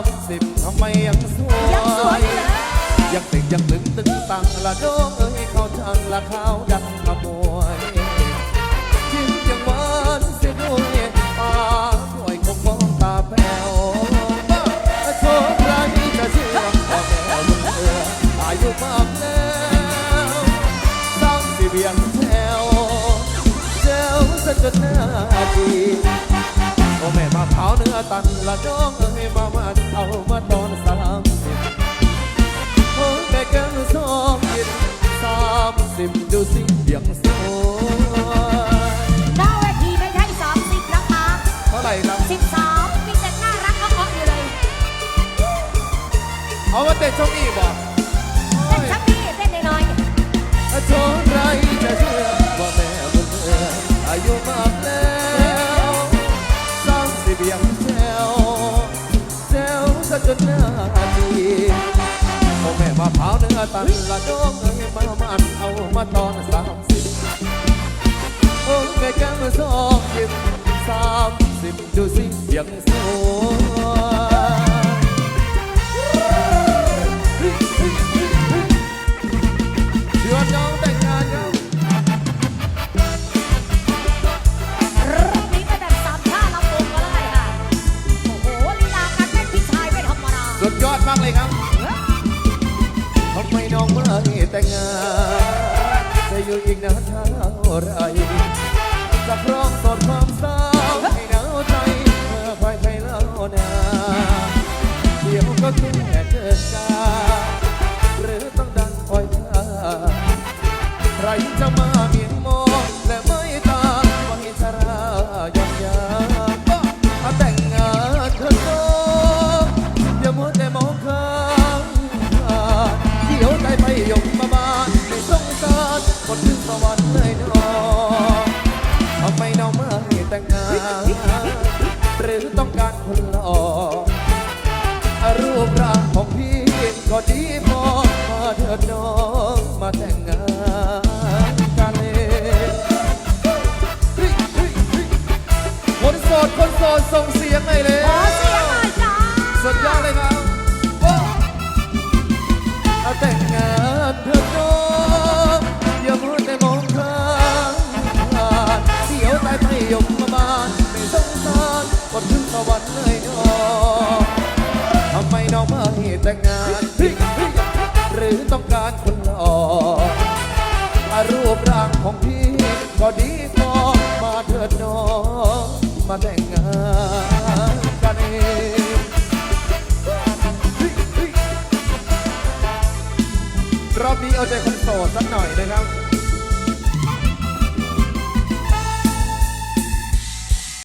ามสิบทำไมยังสวยยังสวยอยู่เลยยังติดยังตึงตึงตังละโดงเอ้ยเขาทางละข้าวดังขโมยยิ้มยังหวานเสียด้วยปากสวยคงมองตาแป๋วโชคร้ายจะเชื่อพ่อแม่บุญเอืออายุมากแล้วสร้างสิเบียงแถวเจ้าซะจนหน้าจี โอ้แม่มาเผาเนื้อตันละน้องเอ้ยมามาเอามาตอนสามสิบโอ้แม่แก้วสองยินสามสิบดูสิเบียงสวยหน้าเวทีไม่ใช่สามสิบนะคะเท่าไหร่ครับสิบสามมีแต่น่ารักก็เพาะอยู่เลย เอามาเต้นช่องนี้บ่ามสิบยังแซวแซวซะจนหน้าดีโอแม่มาเผาเนื้อตันละน้องเอ้ยมามันเอามาตอนสามสิบโอ้ยแก้มสองยิ้มสามสิบดูสิยังสว เลยครับทำไมน้องไม่แต่งงานจะอยู่อีกนานเท่าไร คนถึงสวรรค์เลยน้องทำไมน้องไม่แต่งงาน หรือต้องการคนหล่อรูปร่างของพี่ก็ดีพอมาเถิดน้องมาแต่งงานกันเลยเฮ้ยเฮ้ยเฮ้ยคนโสดคนโสดส่งเสียงให้เลย แต่งงานหรือต้องการคนหล่อรูปร่างของพี่ก็ดีพอมาเถิดน้องมาแต่งงานกันเองรอบนี้เอาใจคนโสดสักหน่อยนะครับ